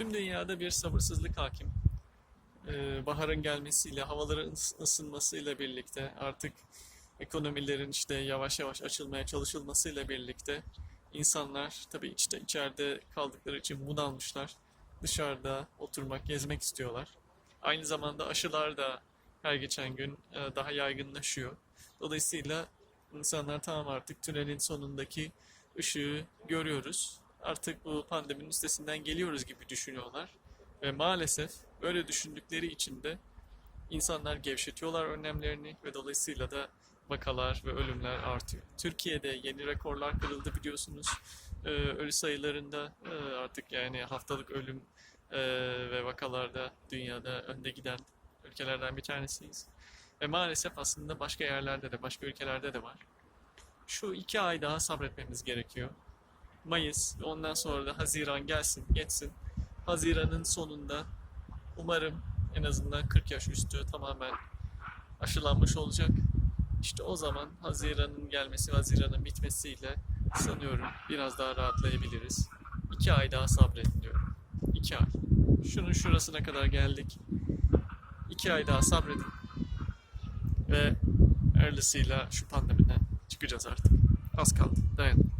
Tüm dünyada bir sabırsızlık hakim. Ee, baharın gelmesiyle, havaların ıs- ısınmasıyla birlikte artık ekonomilerin işte yavaş yavaş açılmaya çalışılmasıyla birlikte insanlar tabii işte içeride kaldıkları için bunalmışlar. Dışarıda oturmak, gezmek istiyorlar. Aynı zamanda aşılar da her geçen gün e, daha yaygınlaşıyor. Dolayısıyla insanlar tamam artık tünelin sonundaki ışığı görüyoruz. Artık bu pandeminin üstesinden geliyoruz gibi düşünüyorlar. Ve maalesef böyle düşündükleri için de insanlar gevşetiyorlar önlemlerini ve dolayısıyla da vakalar ve ölümler artıyor. Türkiye'de yeni rekorlar kırıldı biliyorsunuz. Ee, ölü sayılarında e, artık yani haftalık ölüm e, ve vakalarda dünyada önde giden ülkelerden bir tanesiyiz. Ve maalesef aslında başka yerlerde de, başka ülkelerde de var. Şu iki ay daha sabretmemiz gerekiyor. Mayıs ondan sonra da Haziran gelsin, geçsin. Haziran'ın sonunda umarım en azından 40 yaş üstü tamamen aşılanmış olacak. İşte o zaman Haziran'ın gelmesi, Haziran'ın bitmesiyle sanıyorum biraz daha rahatlayabiliriz. İki ay daha sabredin diyorum. İki ay. Şunun şurasına kadar geldik. İki ay daha sabredin. Ve hayırlısıyla şu pandemiden çıkacağız artık. Az kaldı. Dayanın.